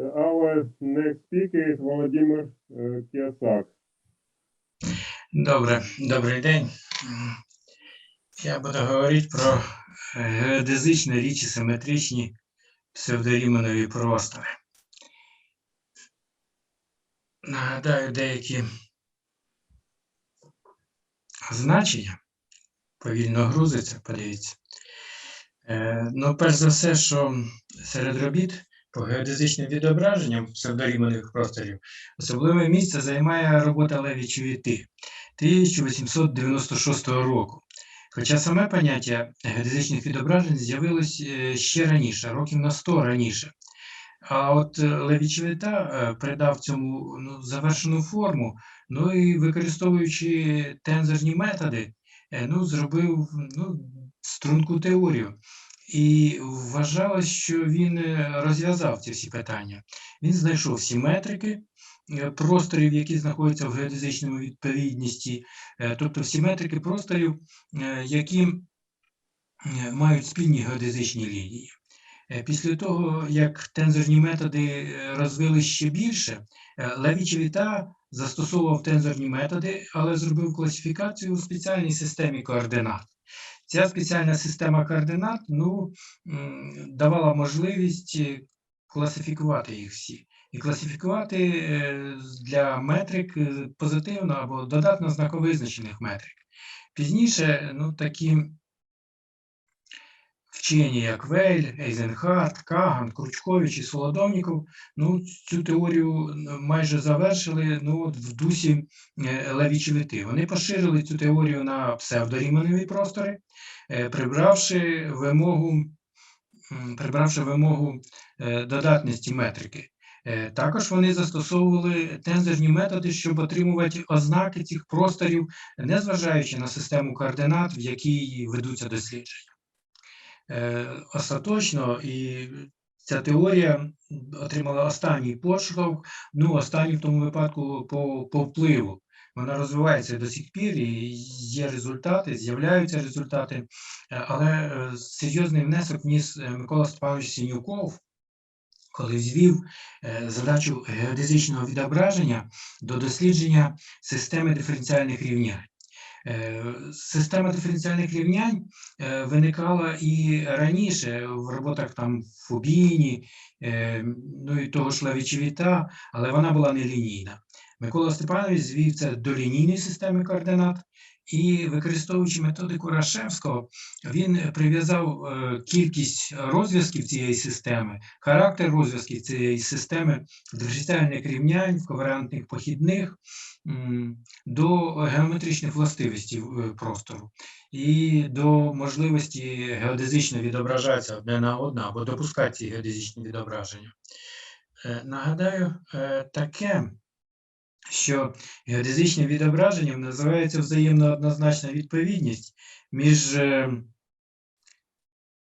our next speaker is Volodymyr uh, Kiasak. Добре, добрий день. Я буду говорити про е, геодезичні річі симетричні псевдоріменові простори. Нагадаю деякі значення. Повільно грузиться, подивіться. Е, Ну, перш за все, що серед робіт по геодезичним відображенням псевдоріменових просторів особливе місце займає робота Леві Чувіти 1896 року. Хоча саме поняття геодезичних відображень з'явилось е, ще раніше, років на 100 раніше. А от е, Леві Чувіта е, придав цьому ну, завершену форму, ну і використовуючи тензорні методи, ну, зробив ну, струнку теорію. І вважалось, що він е, розв'язав ці всі питання. Він знайшов всі метрики е, просторів, які знаходяться в геодезичному відповідності, е, тобто всі метрики просторів, які мають спільні геодезичні лінії. Після того, як тензорні методи розвили ще більше, Леві Чевіта застосовував тензорні методи, але зробив класифікацію у спеціальній системі координат. Ця спеціальна система координат ну, давала можливість е, класифікувати їх всі. І класифікувати е, для метрик е, позитивно або додатно знаковизначених метрик. Пізніше ну, такі вчені, як Вейль, Ейзенхарт, Каган, Кручкович і Солодовніков, ну, цю теорію майже завершили ну, от в дусі е, Леві Чевіти. Вони поширили цю теорію на псевдоріменові простори, е, прибравши вимогу, прибравши вимогу е, додатності метрики. Е, Також вони застосовували тензорні методи, щоб отримувати ознаки цих просторів, незважаючи на систему координат, в якій ведуться дослідження. Е, Остаточно і ця теорія отримала останній поштовх, ну останній в тому випадку по, по впливу. Вона розвивається до сих пір, і є результати, з'являються результати, е, але е, серйозний внесок вніс Микола Степанович Синюков, коли звів задачу геодезичного відображення до дослідження системи диференціальних рівнянь. Е, Система диференціальних рівнянь е, виникала і раніше в роботах там Фубіні, е, ну і того ж Лавічевіта, але вона була нелінійна. Микола Степанович звів це до лінійної системи координат, і використовуючи методику Рашевського, він прив'язав е, кількість розв'язків цієї системи, характер розв'язків цієї системи диференціальних рівнянь, коваріантних похідних до геометричних властивостей е, простору і до можливості геодезично відображатися одне на одне або допускати ці геодезичні відображення. Е, Нагадаю таке, що геодезичним відображенням називається взаємно однозначна відповідність між е,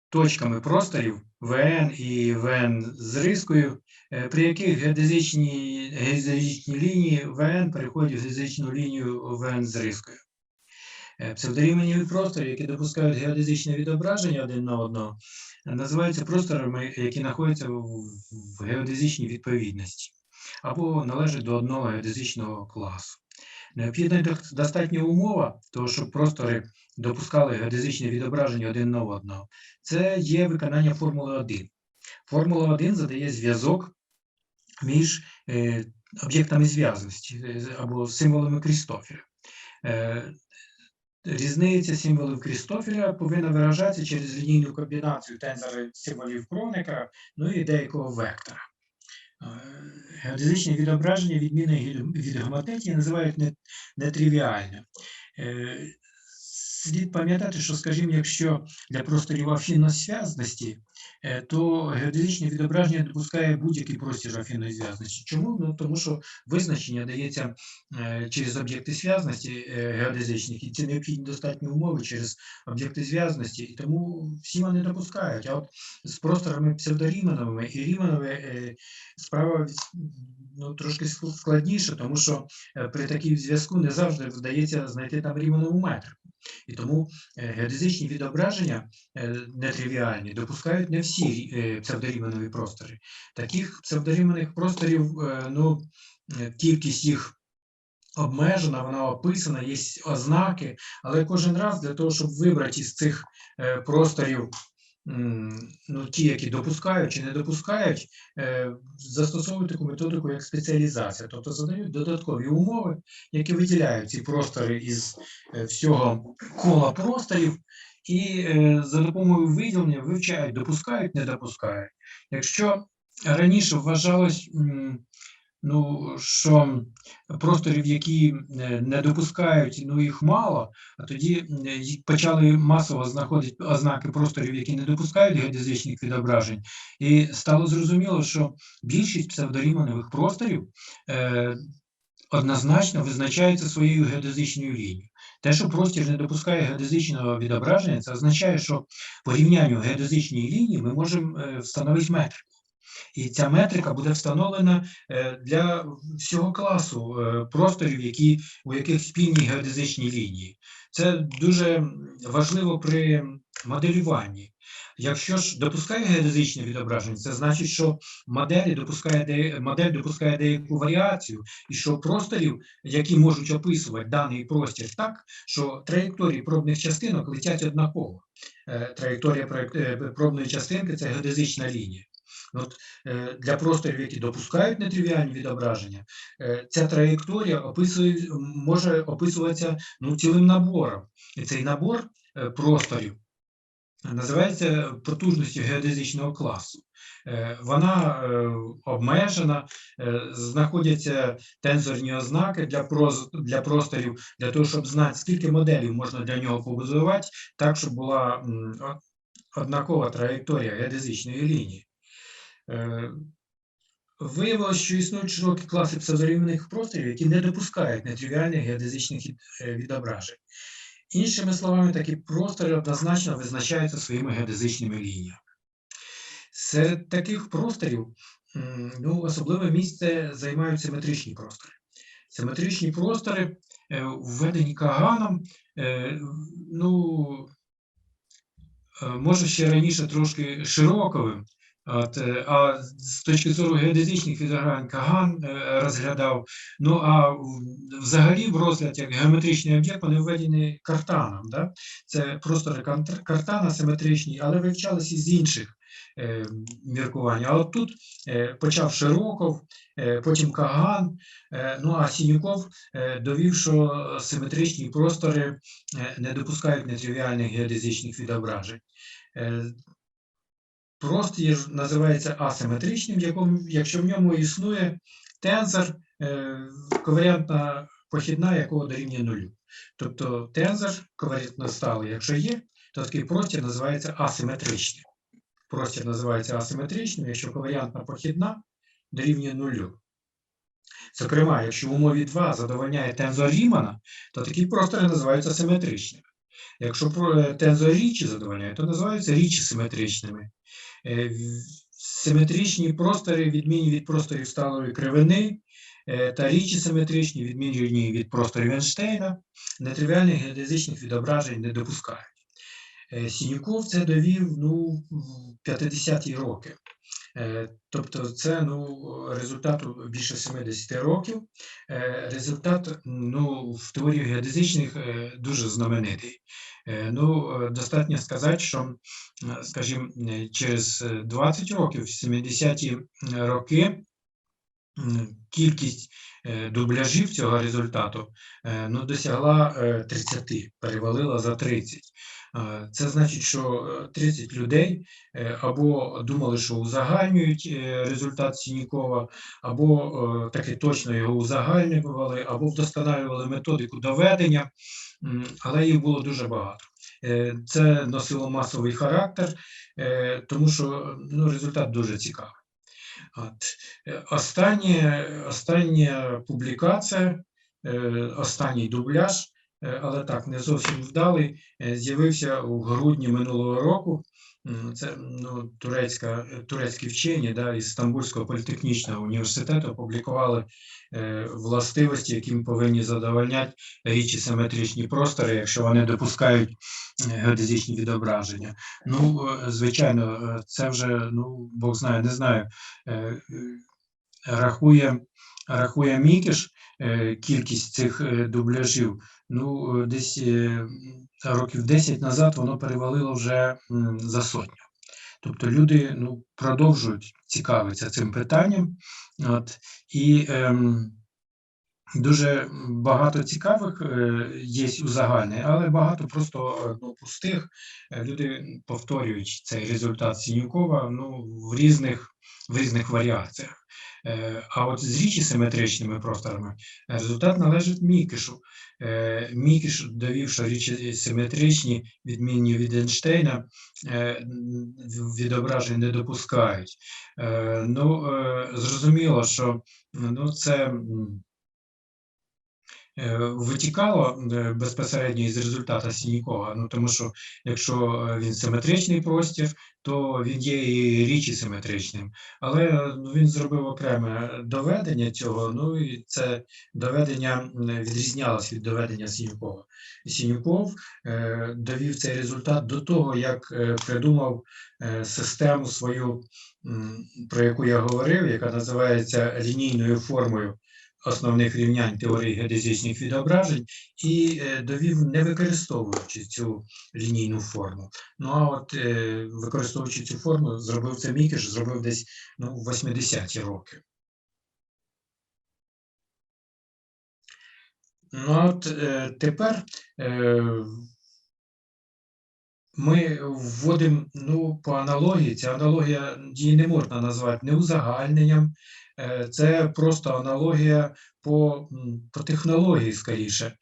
точками просторів ВН і ВН з рискою, е, при яких геодезичні, геодезичні лінії ВН переходять в геодезичну лінію ВН з рискою. Е, Псевдорівневі простори, які допускають геодезичне відображення один на одного, називаються просторами, які знаходяться в геодезичній відповідності або належать до одного геодезичного класу. Необхідна достатня умова, того, щоб простори допускали геодезичне відображення один на одного. Це є виконання формули 1. Формула 1 задає зв'язок між е, об'єктами зв'язності е, або символами Крістофера. Е, Різниця символів Крістофера повинна виражатися через лінійну комбінацію тензора символів Кроника, ну і деякого вектора. Е, відображення, відміни від- геометрії, називають не- нетривіальним. Слід пам'ятати, що, скажімо, якщо для просторів афінної зв'язності, е, то геодезичне відображення допускає будь-який простір афінної зв'язності. Чому? Ну, тому що визначення дається е, через об'єкти зв'язності е, геодезичних, і ці необхідні достатні умови через об'єкти зв'язності, і тому всі вони допускають. А от з просторами псевдоріменовими і ріменовими е, справа ну, трошки ск- складніше, тому що при такій зв'язку не завжди вдається знайти там рівнову метрику. І тому е, геодезичні відображення е, нетривіальні допускають не всі псевдоріменові псевдорівневі простори. Таких псевдоріменних просторів, е, ну, е, кількість їх обмежена, вона описана, є ознаки, але кожен раз для того, щоб вибрати із цих е, просторів ну, ті, які допускають чи не допускають, е, застосовують таку методику, як спеціалізація, тобто задають додаткові умови, які виділяють ці простори із е, всього кола просторів, і е, за допомогою виділення вивчають, допускають, не допускають. Якщо раніше вважалось, ну, що просторів, які е, не допускають, ну їх мало, а тоді е, почали масово знаходити ознаки просторів, які не допускають геодезичних відображень, і стало зрозуміло, що більшість псевдорівневих просторів е, однозначно визначається своєю геодезичною лінією. Те, що простір не допускає геодезичного відображення, це означає, що по рівнянню геодезичної лінії ми можемо е, встановити метрику. І ця метрика буде встановлена е, для всього класу е, просторів, які, у яких спільні геодезичні лінії. Це дуже важливо при моделюванні. Якщо ж допускає геодезичне відображення, це значить, що моделі допускає де, модель допускає деяку варіацію, і що просторів, які можуть описувати даний простір так, що траєкторії пробних частинок летять однаково. Е, Траєкторія пробної частинки це геодезична лінія. От, е, для просторів, які допускають нетривіальні відображення, е, ця траєкторія описує, може описуватися ну, цілим набором. І цей набор е, просторів називається потужністю геодезичного класу. Вона обмежена, знаходяться тензорні ознаки для, для просторів, для того, щоб знати, скільки моделів можна для нього побудувати, так, щоб була однакова траєкторія геодезичної лінії. Е, Виявилось, що існують широкі класи псевдорівневих просторів, які не допускають нетривіальних геодезичних е, відображень. Іншими словами, такі простори однозначно визначаються своїми геодезичними лініями. Серед таких просторів ну, особливе місце займають симетричні простори. Симетричні простори, е, введені Каганом, ну, може ще раніше трошки Широковим, От, е, а з точки зору геодезичних відображень Каган е, розглядав. Ну а взагалі в розгляд як геометричний об'єкт вони введені картаном. Да? Це простори картана симетричні, але вивчалися з інших е, міркувань. А от тут е, почав Широков, е, потім Каган, е, ну а Сінюков е, довів, що симетричні простори е, не допускають нетривіальних геодезичних відображень. Е, Простір називається асиметричним, якому, якщо в ньому існує тензор, е, коваріантна похідна, якого дорівнює нулю. Тобто тензор коваріантно сталий, якщо є, то такий простір називається асиметричним. Простір називається асиметричним, якщо коваріантна похідна дорівнює нулю. Зокрема, якщо в умові 2 задовольняє тензор Рімана, то такі простори називаються симетричними. Якщо е, тензор Річі задовольняє, то називаються річі симетричними. Е, Симетричні простори відмінні від просторів сталої кривини е, та річі симетричні відмінні від просторів Ейнштейна, нетривіальних геодезичних відображень не допускають. Е, Сінюков це довів ну, в 50-ті роки. Е, Тобто це ну, результат більше 70 років. Е, Результат ну, в теорії геодезичних е, дуже знаменитий. Ну, достатньо сказати, що, скажімо, через е, 20 років, в 70-ті роки, кількість дубляжів цього результату ну, досягла е, 30, перевалила за 30. Е, Це значить, що е, 30 людей е, або думали, що узагальнюють е, результат Сінікова, або е, таки точно його узагальнювали, або вдосконалювали методику доведення, але їх було дуже багато. Е, Це носило масовий характер, е, тому що ну, результат дуже цікавий. От. Е, Остання, остання публікація, е, останній дубляж е, але так, не зовсім вдалий, е, з'явився у грудні минулого року. Це ну, турецька, турецькі вчені да, із Стамбульського політехнічного університету опублікували е, властивості, яким повинні задовольняти річі симетричні простори, якщо вони допускають е, геодезичні відображення. Ну, е, звичайно, е, це вже, ну, Бог знає, не знаю, е, е, рахує, рахує Мікіш е, кількість цих е, дубляжів. Ну, е, десь років 10 назад воно перевалило вже за сотню. Тобто люди ну, продовжують цікавитися цим питанням. От, і ем, дуже багато цікавих е, є узагальнень, але багато просто ну, пустих. Люди повторюють цей результат Сінюкова ну, в різних, в різних варіаціях. Е, А от з річі симетричними просторами результат належить Мікішу. Е, Мікіш довів, що річі симетричні, відмінні від Ейнштейна, е, відображень не допускають. Е, Ну, е, зрозуміло, що ну, це е, витікало е, безпосередньо із результата Сінікова. Ну, тому що якщо е, він симетричний простір, то він є і річі симетричним. Але е, ну, він зробив окреме доведення цього, ну і це доведення м, відрізнялось від доведення Сінюкова. Сінюков е, довів цей результат до того, як е, придумав е, систему свою, про яку я говорив, яка називається лінійною формою основних рівнянь теорії геодезичних відображень, і е, довів, не використовуючи цю лінійну форму. Ну а от е, використовуючи цю форму, зробив це Мікеш, зробив десь ну, в 80-ті роки. Ну, от е, тепер ми вводимо ну, по аналогії. Ця аналогія її не можна назвати не узагальненням, е, це просто аналогія по, по технології, скоріше,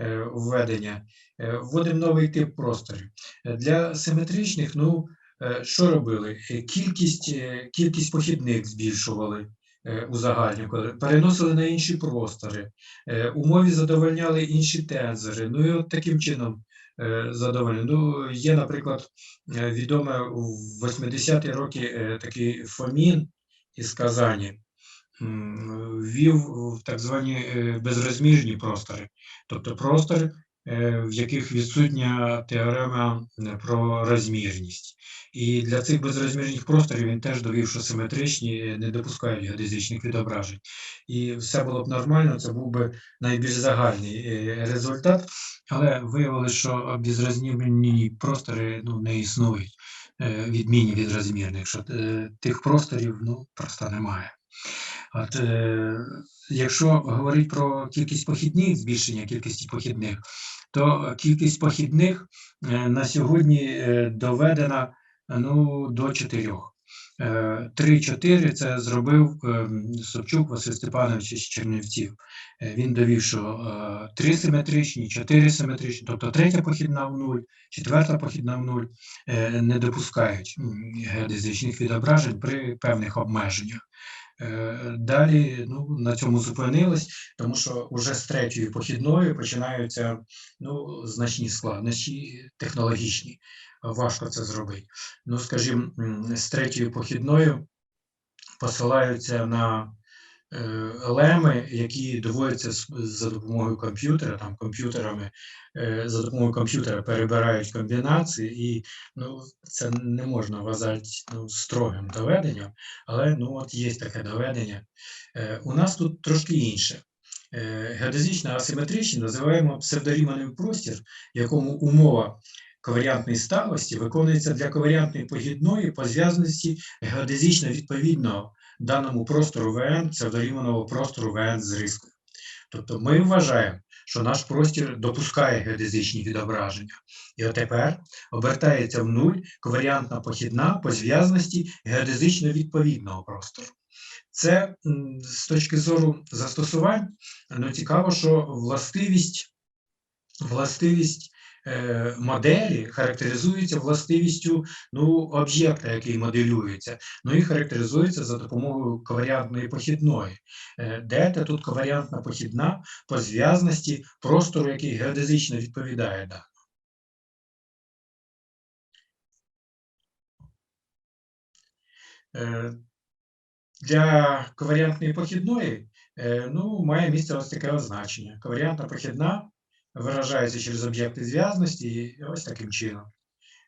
е, введення. Е, Вводимо новий тип просторів. Для симетричних, ну, що робили? Кількість, кількість похідних збільшували. Узагальнювали, переносили на інші простори, умові задовольняли інші тензори. Ну і от таким чином задоволені. Ну, є, наприклад, е, відоме в 80-ті роки е, такий Фомін із Казані ввів в так звані безрозміжні простори, тобто простори, е, в яких відсутня теорема е, про розмірність. І для цих безрозмірних просторів він теж довів, що симетричні е, не допускають геодезичних відображень. І все було б нормально, це був би найбільш загальний е, результат. Але виявилося, що безрозмірні простори ну, не існують, е, відмінні від розмірних, що е, тих просторів ну, просто немає. От, е, якщо говорити про кількість похідних, збільшення кількості похідних, то кількість похідних е, на сьогодні е, доведена ну, до чотирьох. Е, 3-4 це зробив Собчук Василь Степанович із Чернівців. Е, Він довів, що е, три симетричні, чотири симетричні, тобто третя похідна в нуль, четверта похідна в нуль е, не допускають геодезичних відображень при певних обмеженнях. Е, Далі ну, на цьому зупинились, тому що вже з третьої похідної починаються ну, значні складнощі технологічні. Важко це зробити. Ну, скажімо, з третьою похідною посилаються на леми, які доводяться за допомогою комп'ютера, там комп'ютерами е, за допомогою комп'ютера перебирають комбінації, і ну, це не можна вважати ну, строгим доведенням, але ну, от є таке доведення. Е, У нас тут трошки інше. Е, Геодезична асиметричність називаємо псевдорівневий простір, в якому умова коваріантної сталості виконується для коваріантної похідної по зв'язності геодезично відповідного даному простору ВН псевдорівневого простору ВН з рискою. Тобто ми вважаємо, що наш простір допускає геодезичні відображення. І от тепер обертається в нуль коваріантна похідна по зв'язності геодезично відповідного простору. Це з точки зору застосувань ну, цікаво, що властивість, властивість моделі характеризуються властивістю ну, об'єкта, який моделюється, ну і характеризується за допомогою коваріантної похідної. Е, Де те тут коваріантна похідна по зв'язності простору, який геодезично відповідає даному. Е, Для коваріантної похідної е, ну, має місце ось таке означення. Коваріантна похідна виражається через об'єкти зв'язності ось таким чином.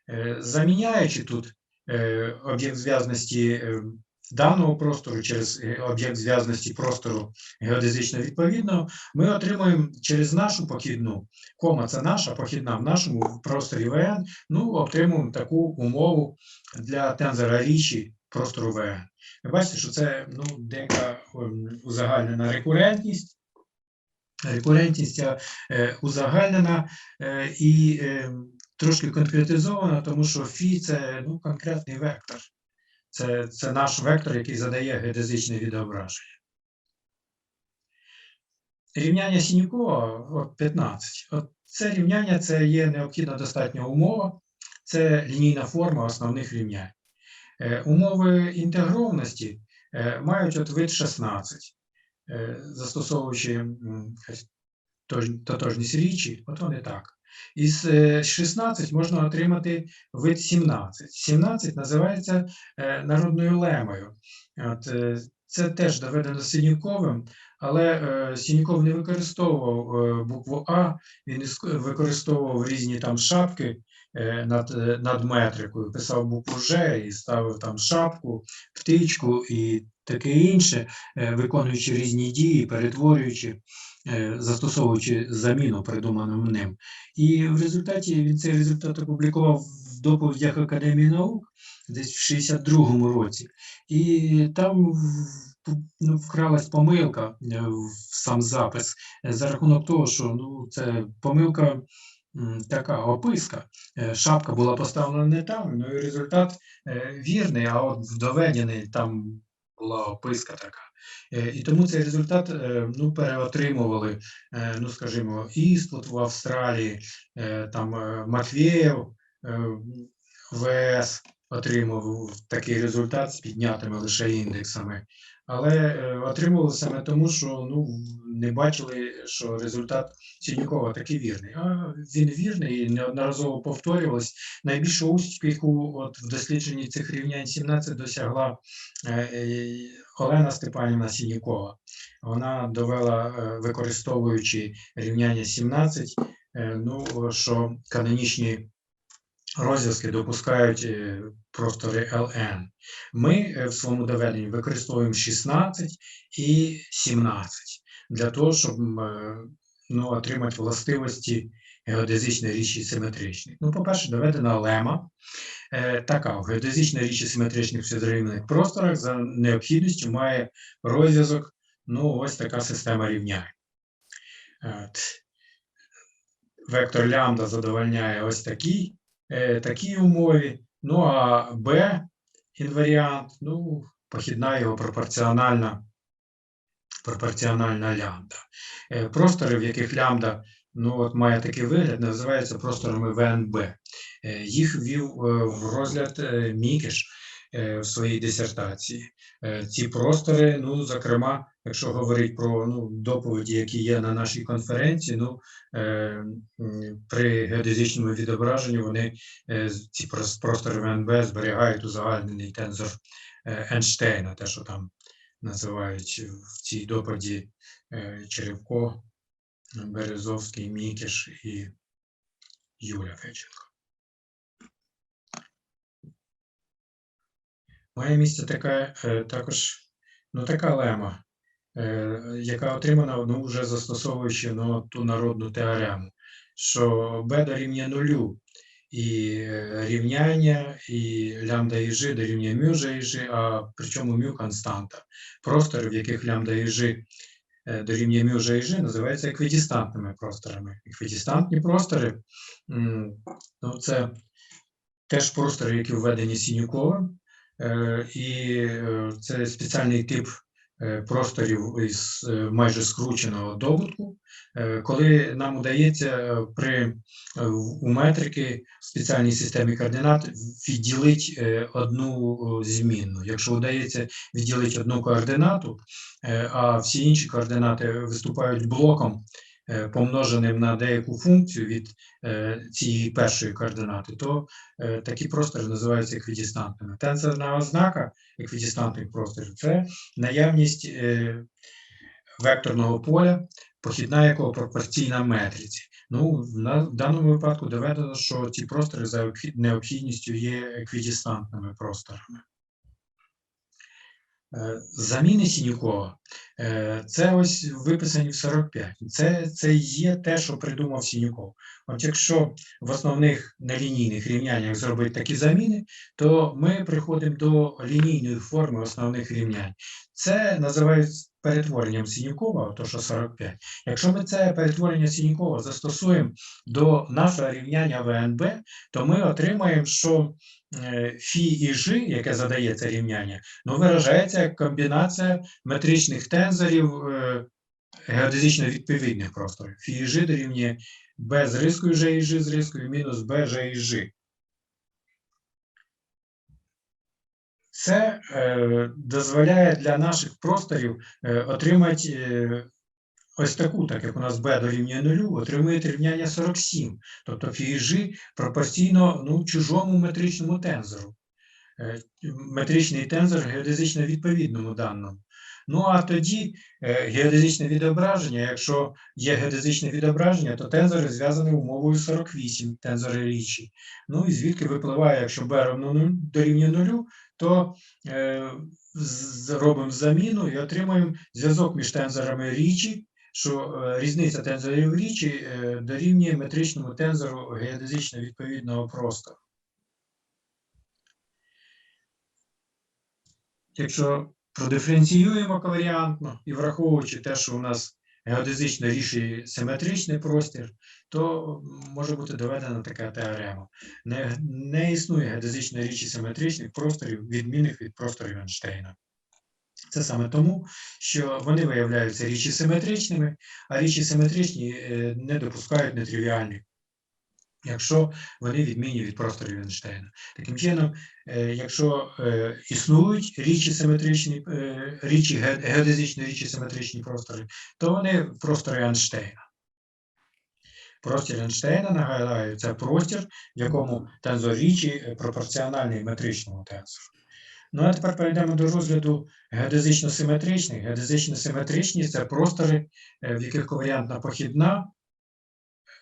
Е, Заміняючи тут е, об'єкт зв'язності е, даного простору через об'єкт зв'язності простору геодезично відповідного, ми отримуємо через нашу похідну, кома це наша похідна в нашому просторі ВН, ну, отримуємо таку умову для тензора річі простору ВН. Ви бачите, що це ну, деяка ем, узагальнена рекурентність. Рекурентність е, узагальнена е, і е, трошки конкретизована, тому що фі це ну, конкретний вектор. Це, це наш вектор, який задає геодезичне відображення. Рівняння Сінікова 15. От це рівняння це є необхідна достатня умова, це лінійна форма основних рівнянь. Е, Умови інтегрованості е, мають от вид 16, Е, застосовуючи м, якась тотожність річі, от вони так. Із е, 16 можна отримати вид 17. 17 називається е, народною лемою. От, е, це теж доведено Синюковим, але е, Синюков не використовував е, букву А, він використовував різні там шапки е, над, е, над метрикою, писав букву Ж і ставив там шапку, птичку і таке інше, е, виконуючи різні дії, перетворюючи, е, застосовуючи заміну, придуману ним. І в результаті він цей результат опублікував в доповідях Академії наук десь в 62-му році. І там ну, вкралась помилка е, в сам запис за рахунок того, що ну, це помилка така описка. Шапка була поставлена не там, ну і результат вірний, а от доведений там була описка така. Е, І тому цей результат е, ну, переотримували, е, ну, скажімо, Іспут в Австралії, там Матвєєв, ВС отримав такий результат з піднятими лише індексами. Але отримували саме тому, що ну, не бачили, що результат Сінікова такий вірний. А він вірний і неодноразово повторювалось. Найбільшого успіху от в дослідженні цих рівнянь 17 досягла е, е, Олена Степанівна Сінікова. Вона довела, е, використовуючи рівняння 17, е, ну, що канонічні розв'язки допускають простори LN. Ми в своєму доведенні використовуємо 16 і 17 для того, щоб е, ну, отримати властивості геодезичної річі симетричних. Ну, по-перше, доведена лема. Е, така в геодезичної річі симетричних всезрівних просторах за необхідністю має розв'язок, ну, ось така система рівнянь. Вектор лямбда задовольняє ось такий, е, такій умові. Ну а Б інваріант, ну, похідна його пропорціональна, пропорціональна лямбда. Е, Простори, в яких лямбда ну, от має такий вигляд, називаються просторами ВНБ. Е, Їх ввів е, в розгляд Мікеш е, в своїй дисертації. Ці простори, ну, зокрема, якщо говорити про ну, доповіді, які є на нашій конференції, ну, е, при геодезичному відображенні вони е, ці простори ВНБ зберігають узагальнений тензор е, Ейнштейна, те, що там називають в цій доповіді е, Черевко, Березовський, Мікіш і Юля Феченко. Має місце така е, також ну, така лема, е, яка отримана ну, вже застосовуючи ну, ту народну теорему, що b дорівнює нулю, і рівняння, і лямбда і g дорівнює мю g і g, а причому мю константа. Простори, в яких лямбда і g е, дорівнює мю g і g, називаються еквідистантними просторами. Еквідистантні простори ну, це теж простори, які введені Сінюковим, Е, і е, це спеціальний тип просторів із е, майже скрученого добутку, е, коли нам удається е, при е, у метрики в спеціальній системі координат відділити одну змінну. Якщо удається відділити одну координату, е, а всі інші координати виступають блоком, е, помноженим на деяку функцію від е, цієї першої координати, то е, такі простори називаються еквідистантними. Тензорна ознака еквідистантних просторів це наявність е, векторного поля, похідна якого пропорційна метриці. Ну, в даному випадку доведено, що ці простори за необхідністю є еквідистантними просторами. Е, Заміни Сінюкова е, це ось виписані в 45. Це, це є те, що придумав Сінюков. От якщо в основних нелінійних рівняннях зробити такі заміни, то ми приходимо до лінійної форми основних рівнянь. Це називають перетворенням Сінюкова, то що 45. Якщо ми це перетворення Сінюкова застосуємо до нашого рівняння ВНБ, то ми отримаємо, що фі і жи, яке це рівняння, ну, виражається як комбінація метричних тензорів е, геодезично відповідних просторів. Фі і жи дорівнює b з рискою ж і ж з рискою мінус b ж і ж. Це е, дозволяє для наших просторів е, отримати е, ось таку, так як у нас b дорівнює нулю, отримує рівняння 47. Тобто фі і жи пропорційно ну, чужому метричному тензору. Е, Метричний тензор геодезично відповідному даному. Ну а тоді е, геодезичне відображення, якщо є геодезичне відображення, то тензори зв'язані умовою 48, тензори річі. Ну і звідки випливає, якщо b равно дорівнює нулю, то е, робимо заміну і отримуємо зв'язок між тензорами річі, що е, різниця тензорів річі е, дорівнює метричному тензору геодезично відповідного простору. Якщо продиференціюємо коваріантно і враховуючи те, що у нас геодезично ріший симетричний простір, то може бути доведена така теорема. Не, не існує геодезично річі симетричних просторів, відмінних від просторів Ейнштейна. Це саме тому, що вони виявляються річі симетричними, а річі симетричні е, не допускають нетривіальних, якщо вони відмінні від просторів Ейнштейна. Таким чином, е, якщо е, існують річі симетричні, річі, геодезичні річі симетричні простори, то вони простори Ейнштейна. Простір Ейнштейна, нагадаю, це простір, в якому тензор річі пропорціональний метричному тензору. Ну а тепер перейдемо до розгляду геодезично-симетричних. Геодезично-симетричні це простори, е, в яких коваріантна похідна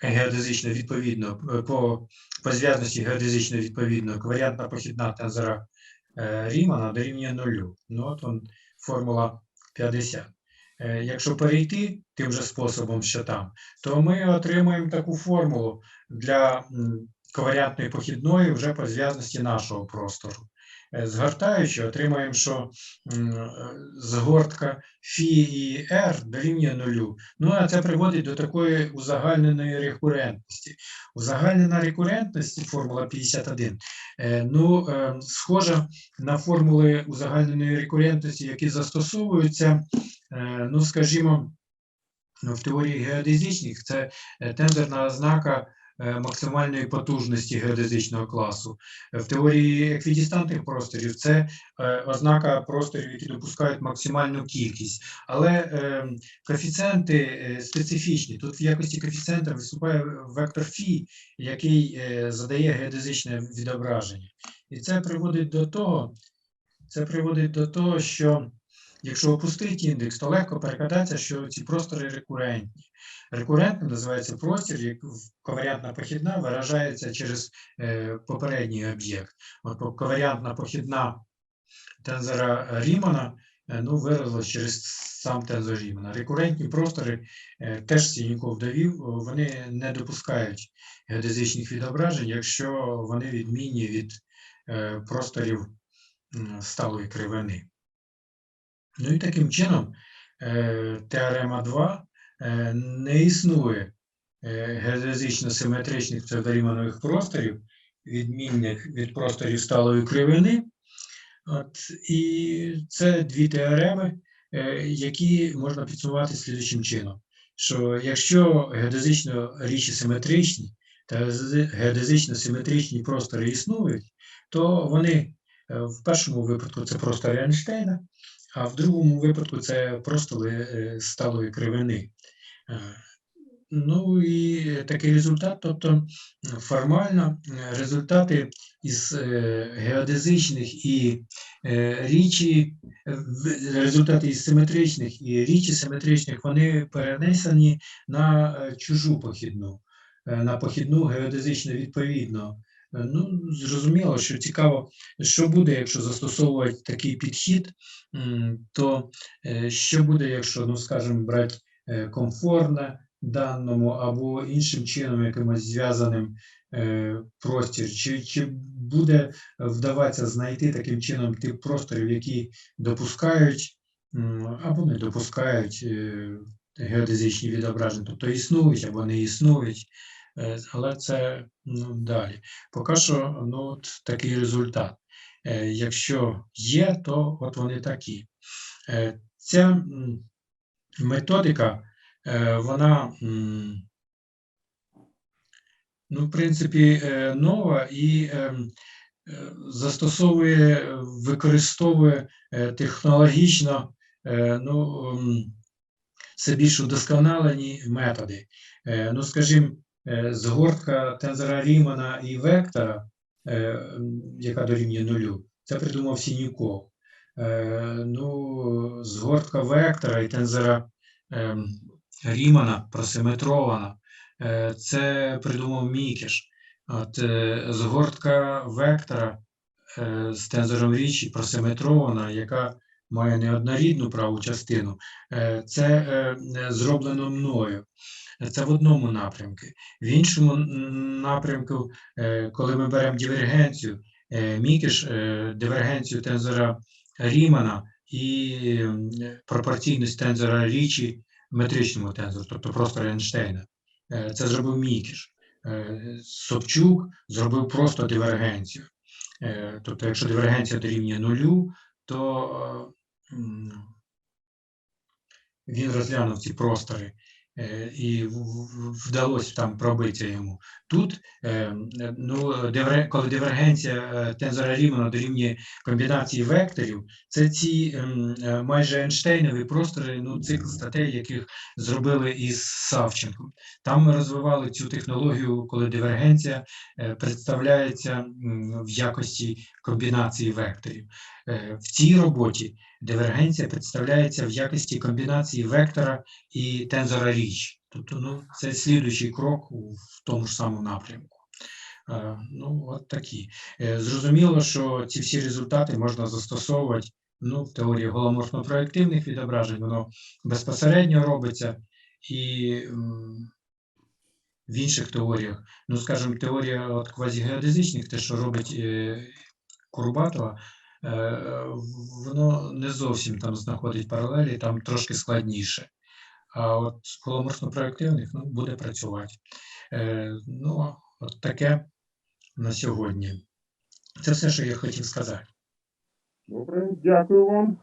геодезично відповідно е, по, по зв'язності геодезично відповідно коваріантна похідна тензора е, Рімана дорівнює нулю. Ну, от он, формула 50. Е, Якщо перейти тим же способом, що там, то ми отримаємо таку формулу для коваріантної похідної вже по зв'язності нашого простору. Е, Згортаючи, отримаємо, що е, згортка Фі і R дорівнює нулю. Ну, а це приводить до такої узагальненої рекурентності. Узагальнена рекурентність, формула 51, е, ну, схожа на формули узагальненої рекурентності, які застосовуються, ну, скажімо, в теорії геодезичних це тензорна ознака максимальної потужності геодезичного класу. Е, В теорії еквідистантних просторів це е, ознака просторів, які допускають максимальну кількість. Але е, коефіцієнти е, специфічні. Тут в якості коефіцієнта виступає вектор фі, який е, задає геодезичне відображення. І це приводить до того, це приводить до того, що якщо опустити індекс, то легко перекладається, що ці простори рекурентні. Рекурентним називається простір, як коваріантна похідна виражається через е, попередній об'єкт. От коваріантна похідна тензора Рімана е, ну, виразилась через сам тензор Рімана. Рекурентні простори е, теж Сініков довів, вони не допускають геодезичних відображень, якщо вони відмінні від е, просторів сталої кривини. Ну і таким чином е, теорема 2 е, не існує е, геодезично-симетричних псевдоріманових просторів, відмінних від просторів сталої кривини. От, і це дві теореми, які можна підсумувати слідуючим чином, що якщо геодезично річі симетричні та геодезично симетричні простори існують, то вони в першому випадку це простори Ейнштейна, а в другому випадку це простори е, сталої кривини. Е, Ну і такий результат, тобто формально результати із е, геодезичних і річі, результати із симетричних і річі симетричних, вони перенесені на чужу похідну, на похідну геодезично відповідно. Е, Ну, зрозуміло, що цікаво, що буде, якщо застосовувати такий підхід, то е, що буде, якщо, ну, скажімо, брати е, комфортне даному або іншим чином якимось зв'язаним простір, чи, чи буде вдаватися знайти таким чином тип просторів, які допускають або не допускають геодезичні відображення, тобто існують або не існують. Е, Але це ну, далі. Поки що ну, от такий результат. Е, Якщо є, то от вони такі. Е, Ця методика, вона, ну, в принципі, нова і ем, застосовує, використовує технологічно ну, м, все більш удосконалені методи. Ну, скажімо, згортка тензора Рімана і вектора, е, яка дорівнює нулю, це придумав Сінюков. Е, Ну, згортка вектора і тензора Рімана просиметрована, е, це придумав Мікеш. От е, згортка вектора е, з тензором річі просиметрована, яка має неоднорідну праву частину, е, це е, зроблено мною. Це в одному напрямку. В іншому напрямку, е, коли ми беремо дивергенцію, Мікеш е, дивергенцію тензора Рімана і пропорційність тензора річі метричному тензору, тобто просто Ейнштейна. Це зробив Мікеш. Е, Собчук зробив просто дивергенцію. Тобто, якщо дивергенція дорівнює нулю, то він розглянув ці простори е, і вдалося там пробитися йому. Тут, е, ну, коли дивергенція е, тензора Рімана дорівнює комбінації векторів, це ці ем, майже Ейнштейнові простори, ну, цикл статей, яких зробили із Савченком. Там ми розвивали цю технологію, коли дивергенція представляється в якості комбінації векторів. Е, В цій роботі дивергенція представляється в якості комбінації вектора і тензора річ. Тобто, ну, це слідуючий крок в тому ж самому напрямку. Е, Ну, от такі. Е, Зрозуміло, що ці всі результати можна застосовувати ну, в теорії голоморфно-проєктивних відображень, воно безпосередньо робиться і в інших теоріях. Ну, скажімо, теорія от квазігеодезичних, те, що робить Курбатова, воно не зовсім там знаходить паралелі, там трошки складніше. А от коломорфно проєктивних ну, буде працювати. Е, Ну, от таке на сьогодні. Це все, що я хотів сказати. Добре, дякую вам.